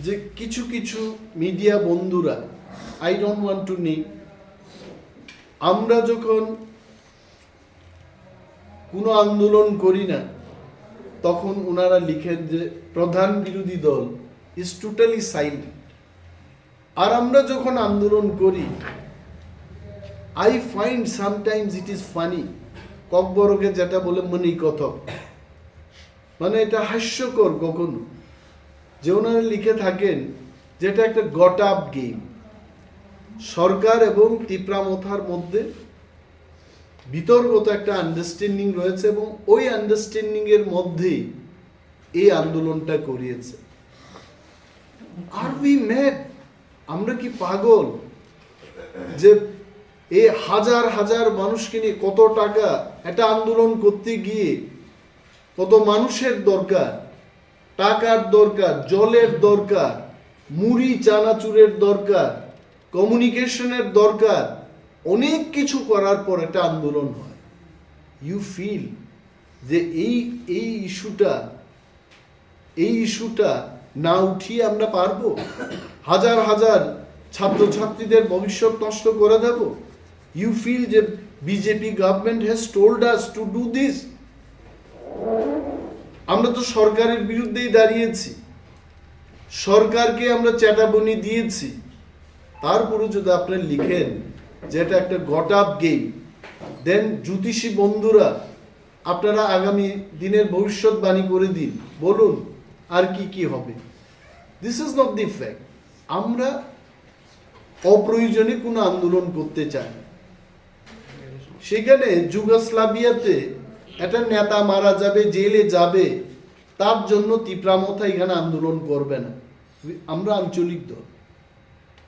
যে কিছু কিছু মিডিয়া বন্ধুরা I don't want to name আমরা যখন কোনো আন্দোলন করি না, তখন ওনারা লিখেন যে প্রধান বিরোধী দল ইজ টোটালি সাইলেন্ট আর আমরা যখন আন্দোলন করি I find sometimes it is funny ককবরকে যেটা বলে মনি কথক মানে এটা হাস্যকর কখনো। যে ওনারা লিখে থাকেন যেটা একটা গট আপ গেম। সরকার এবং তিপ্রামথার মধ্যে বিতর্কত একটা আন্ডারস্ট্যান্ডিং রয়েছে এবং ওই আন্ডারস্ট্যান্ডিং এর মধ্যেই এই আন্দোলনটা করিয়েছে। আর উই ম্যাড আমরা কি পাগল? যে এই হাজার হাজার মানুষকে নিয়ে কত টাকা একটা আন্দোলন করতে গিয়ে কত মানুষের দরকার? টাকার দরকার, জলের দরকার, মুড়ি, চানাচুরের দরকার কমিউনিকেশনের দরকার, অনেক কিছু করার পর একটা আন্দোলন হয়। ইউ ফিল যে এই এই ইস্যুটা এই ইস্যুটা না উঠিয়ে আমরা পারব? হাজার হাজার ছাত্রছাত্রীদের ভবিষ্যৎ নষ্ট করে দেব? ইউ ফিল যে BJP government has told us to do this আমরা তো সরকারের বিরুদ্ধেই দাঁড়িয়েছি। সরকারকে আমরা চ্যাটাবনি দিয়েছি। তারপরে যদি আপনি লিখেন যে এটা একটা গট আপ গেম, দেন জ্যোতিষী বন্ধুরা, আপনারা আগামী দিনের ভবিষ্যৎবাণী করে দিন। বলুন, আর কি কি হবে? This is not the fact আমরা অপ্রয়োজনে কোনো আন্দোলন করতে চাই। সেখানে যুগোস্লাভিয়াতে একটা নেতা মারা যাবে, জেলে যাবে, তার জন্য তিপ্রামথা এখানে আন্দোলন করবে না। আমরা আঞ্চলিক দল।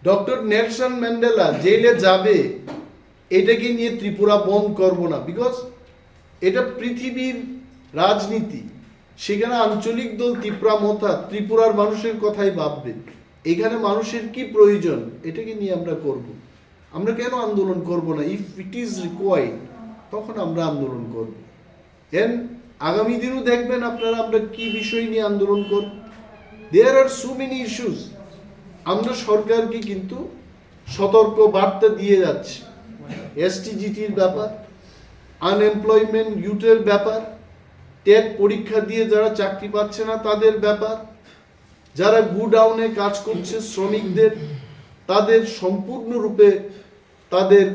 ডক্টর নেলসন ম্যান্ডেলা জেলে যাবে, এটাকে নিয়ে ত্রিপুরা বন্ধ করব না বিকজ এটা পৃথিবীর রাজনীতি। সেখানে আঞ্চলিক দল ত্রিপুরা মথা ত্রিপুরার মানুষের কথাই ভাববে। এখানে মানুষের কি প্রয়োজন, এটাকে নিয়ে আমরা করব। আমরা কেন আন্দোলন করব না? ইফ ইট ইজ রিকোয়ার্ড তখন আমরা আন্দোলন করব। এন আগামী দিনও দেখবেন আপনারা আমরা কি বিষয় নিয়ে আন্দোলন করব there are so many issues আমরা সরকারকে কিন্তু সতর্ক বার্তা দিয়ে যাচ্ছি। এসটিজিটির ব্যাপার আনএমপ্লয়মেন্ট ইউটের ব্যাপার টেট পরীক্ষা দিয়ে যারা চাকরি পাচ্ছে না তাদের ব্যাপার, যারা গুডাউনে কাজ করছে শ্রমিকদের, তাদের সম্পূর্ণরূপে তাদের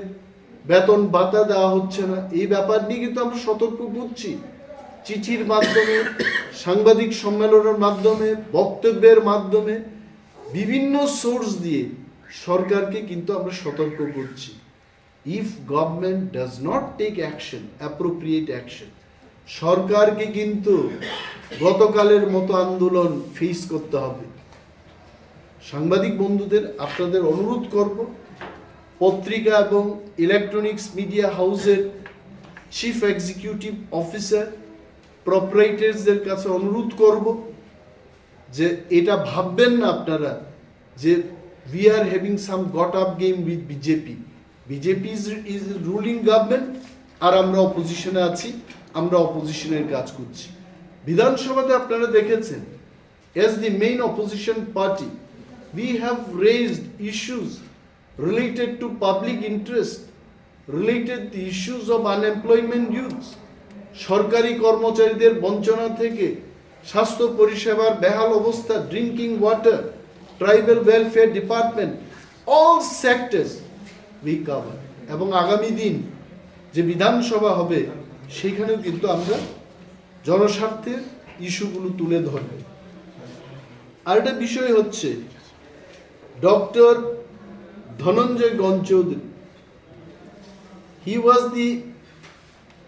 বেতন ভাতা দেওয়া হচ্ছে না। এই ব্যাপার নিয়ে কিন্তু আমরা সতর্ক করছি চিঠির মাধ্যমে, সাংবাদিক সম্মেলনের মাধ্যমে, বক্তব্যের মাধ্যমে, বিভিন্ন সোর্স দিয়ে সরকারকে কিন্তু আমরা সতর্ক করছি if government does not take action appropriate action সরকারকে কিন্তু গতকালের মতো আন্দোলন ফেস করতে হবে। সাংবাদিক বন্ধুদের আপনাদের অনুরোধ করব পত্রিকা এবং ইলেকট্রনিক্স মিডিয়া হাউসের চিফ এক্সিকিউটিভ অফিসার প্রপারেটরসদের কাছে অনুরোধ করব যে এটা ভাববেন না আপনারা যে we are having some got up game with BJP BJP is is ruling government আর আমরা অপোজিশনে আছি, আমরা অপোজিশনের কাজ করছি। বিধানসভাতে আপনারা দেখেছেন, as the main opposition party, we have raised issues related to public interest, related the issues of unemployment youths সরকারি কর্মচারীদের বঞ্চনা থেকে স্বাস্থ্য পরিষেবার বেহাল অবস্থা drinking water tribal welfare department all sectors we cover এবং আগামী দিন যে বিধানসভা হবে, সেখানেও কিন্তু আমরা জনস্বার্থের ইস্যুগুলো তুলে ধরব। আরেকটা বিষয় হচ্ছে, ডক্টর ধনঞ্জয় গঞ্জ চৌধুরী হি ওয়াজ দি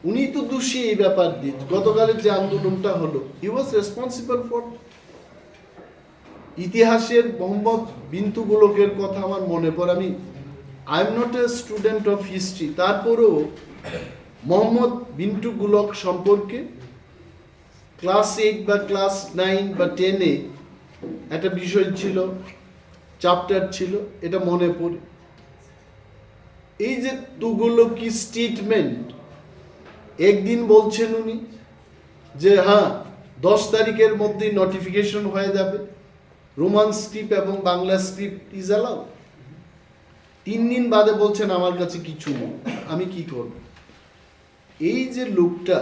উনি তো দোষী এই ব্যাপার দিয়ে। গতকালের যে আন্দোলনটা হলো হি ওয়াজ রেসপন্সিবল ফর ইতিহাসের মোহাম্মদ বিন্তু গোলকের কথা আমার মনে পড়ে। আমি I am not a student of history তারপরেও মোহাম্মদ বিন্টু গোলক সম্পর্কে ক্লাস এইট বা ক্লাস নাইন বা টেনে একটা বিষয় ছিল চ্যাপ্টার ছিল, এটা মনে পড়ে। এই যে দুগুলো কি স্টেটমেন্ট একদিন বলছেন উনি যে হ্যাঁ দশ তারিখের মধ্যেই নোটিফিকেশন হয়ে যাবে। রোমান স্ক্রিপ্ট এবং বাংলা স্ক্রিপ্ট ইজ অ্যালাউ তিন দিন বাদে বলছেন, আমার কাছে কিছু নেই, আমি কি করব? এই যে লোকটা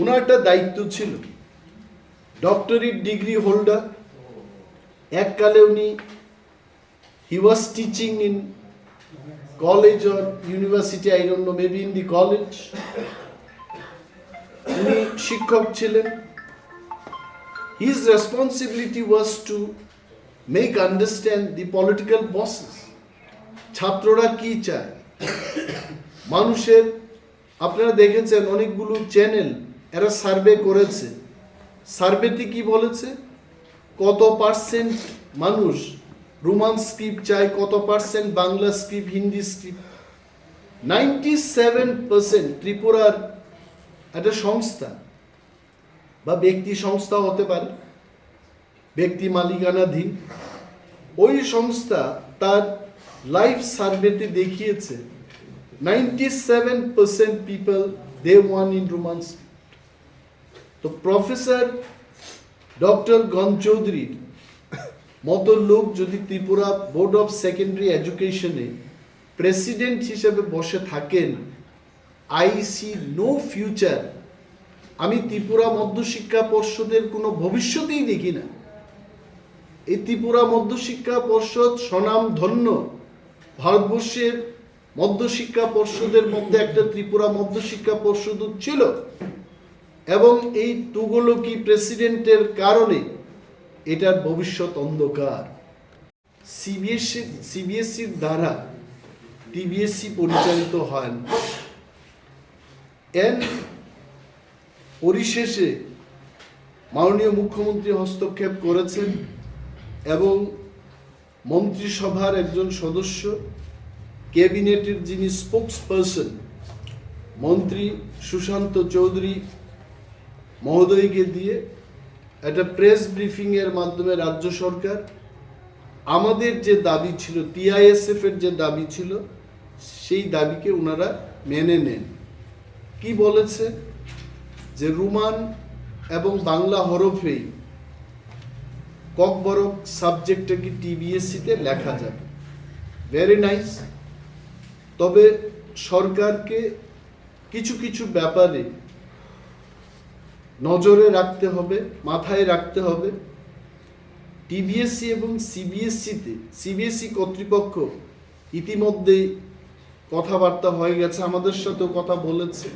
ওনার একটা দায়িত্ব ছিল। ডক্টরেট ডিগ্রি হোল্ডার এককালে উনি he was teaching in college or university I don't know maybe in the college উনি শিক্ষক ছিলেন। His responsibility was to make understand the political bosses ছাত্ররা কি চায়? মানুষের, আপনারা দেখেছেন অনেকগুলো চ্যানেল এরা সার্ভে করেছে। সার্ভেতে কি বলেছে? কত পার্সেন্ট মানুষ রোমান স্ক্রিপ্ট চায়, কত percent Bangla script, Hindi script? Ninety seven percent ত্রিপুরার একটা সংস্থা বা ব্যক্তি সংস্থা হতে পারে, ব্যক্তি মালিকানাধীন। ওই সংস্থা তার লাইফ সার্ভেতে দেখিয়েছে ninety seven percent people they want in Romans তো প্রফেসর ডক্টর গণ চৌধুরীর মতো লোক যদি ত্রিপুরা বোর্ড অফ সেকেন্ডারি এডুকেশনে প্রেসিডেন্ট হিসেবে বসে থাকেন, আই সি নো ফিউচার, আমি ত্রিপুরা মধ্যশিক্ষা পর্ষদের কোনো ভবিষ্যতেই দেখি না। এই ত্রিপুরা মধ্যশিক্ষা পর্ষদ স্বনাম ধন্য। ভারতবর্ষের মধ্যশিক্ষা পর্ষদের মধ্যে একটা ত্রিপুরা মধ্যশিক্ষা পর্ষদ ছিল। এবং এই তুগলকি প্রেসিডেন্টের কারণে এটার ভবিষ্যৎ অন্ধকার। সিবিএসসি সিবিএসসির দ্বারা টিবিএসসি পরিচালিত হয় না এর পরিশেষে মাননীয় মুখ্যমন্ত্রী হস্তক্ষেপ করেছেন এবং মন্ত্রিসভার একজন সদস্য, ক্যাবিনেটের যিনি স্পোক্স পারসন মন্ত্রী সুশান্ত চৌধুরী মহোদয়কে দিয়ে একটা প্রেস ব্রিফিংয়ের মাধ্যমে রাজ্য সরকার আমাদের যে দাবি ছিল টিআইএসএফ এর যে দাবি ছিল, সেই দাবিকে ওনারা মেনে নেন। কি বলেছে? যে রুমান এবং বাংলা হরফেই ককবরক সাবজেক্টটাকে টিবিএসসিতে লেখা যাবে? ভেরি নাইস তবে সরকারকে কিছু কিছু ব্যাপারে নজরে রাখতে হবে, মাথায় রাখতে হবে টিবিএসসি এবং সিবিএসসিতে সিবিএসসি কর্তৃপক্ষ ইতিমধ্যেই কথাবার্তা হয়ে গেছে, আমাদের সাথেও কথা বলেছে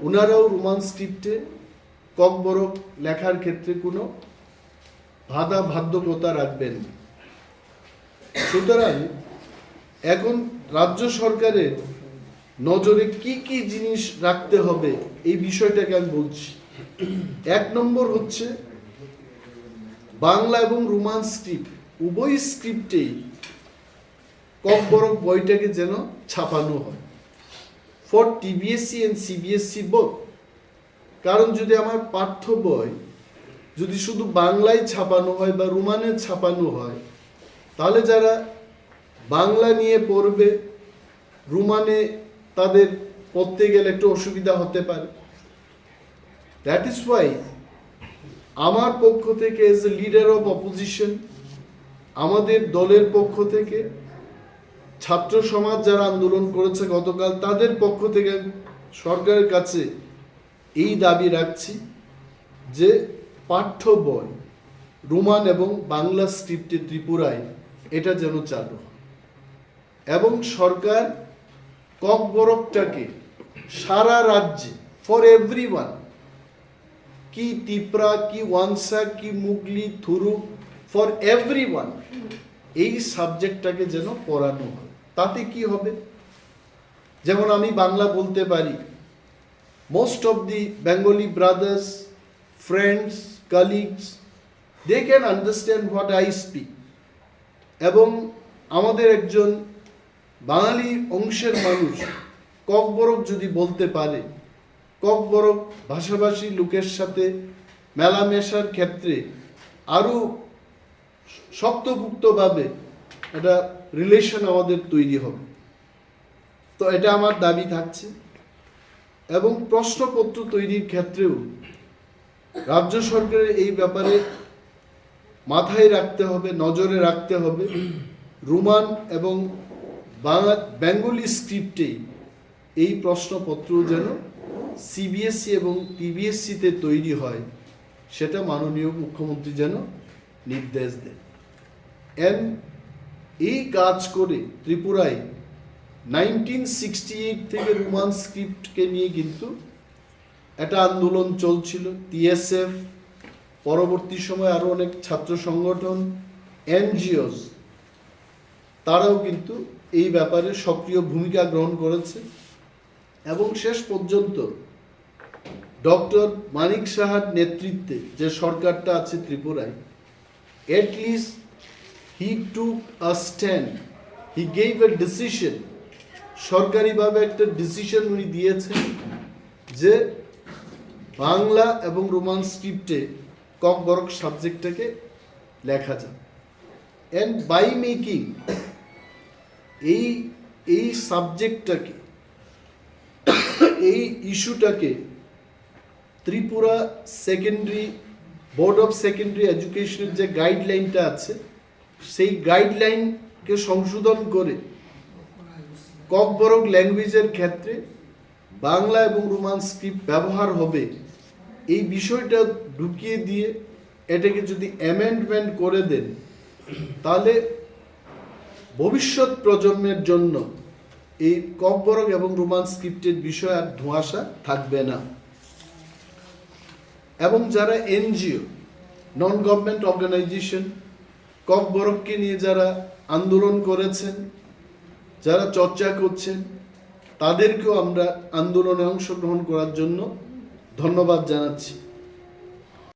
ওনারাও রোমান স্ক্রিপ্টে ককবরক লেখার ক্ষেত্রে কোনো বাধা বাধ্যকতা রাখবেন। সুতরাং এখন রাজ্য সরকারের নজরে কি কি জিনিস রাখতে হবে এই বিষয়টাকে আমি বলছি। এক নম্বর হচ্ছে, বাংলা এবং রোমান স্ক্রিপ্ট, উভয় স্ক্রিপ্টেই কম বড় বইটাকে যেন ছাপানো হয়। For TBSC and CBSC both কারণ যদি আমার পাঠ্য বই যদি শুধু বাংলায় ছাপানো হয় বা রোমানে ছাপানো হয়, তাহলে যারা বাংলা নিয়ে পড়বে, রোমানে তাদের পড়তে গেলে একটু অসুবিধা হতে পারে। দ্যাট ইজ ওয়াই আমার পক্ষ থেকে as a leader of opposition আমাদের দলের পক্ষ থেকে, ছাত্র সমাজ যারা আন্দোলন করেছে গতকাল, তাদের পক্ষ থেকে সরকারের কাছে এই দাবি রাখছি যে পাঠ্য বই, রোমান এবং বাংলা স্ক্রিপ্টে ত্রিপুরায় এটা যেন চালু এবং সরকার ককবরকটাকে সারা রাজ্যে ফর এভরি কি তিপ্রা কি ওয়ানসা কি মুগলি থুরু ফর এভরি এই সাবজেক্টটাকে যেন পড়ানো হয়। তাতে কি হবে? যেমন আমি বাংলা বলতে পারি most of the Bengali brothers friends colleagues they can understand what I speak এবং আমাদের একজন বাঙালি অংশের মানুষ ককবরক যদি বলতে পারে, ককবরক ভাষাভাষী লোকের সাথে মেলামেশার ক্ষেত্রে আরও শক্তপুক্তভাবে একটা রিলেশন আমাদের তৈরি হবে। তো এটা আমার দাবি থাকছে। এবং প্রশ্নপত্র তৈরির ক্ষেত্রেও রাজ্য সরকারের এই ব্যাপারে মাথায় রাখতে হবে, নজরে রাখতে হবে। রোমান এবং বাংলা বেঙ্গলি স্ক্রিপ্টে এই প্রশ্নপত্র যেন সিবিএসসি এবং টিবিএসসিতে তৈরি হয়, সেটা মাননীয় মুখ্যমন্ত্রী যেন নির্দেশ দেন। এন, এই কাজ করে ত্রিপুরায় নাইনটিন সিক্সটি এইট থেকে রোমান স্ক্রিপ্টকে নিয়ে কিন্তু একটা আন্দোলন চলছিল। টিএসএফ, পরবর্তী সময় আরও অনেক ছাত্র সংগঠন, এনজিওস, তারাও কিন্তু এই ব্যাপারে সক্রিয় ভূমিকা গ্রহণ করেছে। এবং শেষ পর্যন্ত ডক্টর মানিক সাহার নেতৃত্বে যে সরকারটা আছে ত্রিপুরায়, at least he took a stand. He decision. সরকারিভাবে একটা ডিসিশন উনি দিয়েছেন যে বাংলা এবং রোমান স্ক্রিপ্টে কক বরক সাবজেক্টটাকে লেখা যায় অ্যান্ড বাই মেকিং এই এই সাবজেক্টটাকে এই ইস্যুটাকে Tripura secondary, board of secondary এডুকেশনের যে গাইডলাইনটা আছে, সেই গাইডলাইনকে সংশোধন করে ককবরক ল্যাঙ্গুয়েজের ক্ষেত্রে বাংলা এবং রোমান স্ক্রিপ্ট ব্যবহার হবে। এই বিষয়টা ঢুকিয়ে দিয়ে এটাকে যদি অ্যামেন্ডমেন্ট করে দেন, তাহলে ভবিষ্যৎ প্রজন্মের জন্য এই ককবরক এবং রোমান স্ক্রিপ্টের বিষয় আর ধোঁয়াশা থাকবে না। এবং যারা এনজিও নন গভর্নমেন্ট অর্গানাইজেশন ককবরককে নিয়ে যারা আন্দোলন করেছেন, যারা চর্চা করছেন, তাদেরকেও আমরা আন্দোলনে অংশগ্রহণ করার জন্য ধন্যবাদ জানাচ্ছি।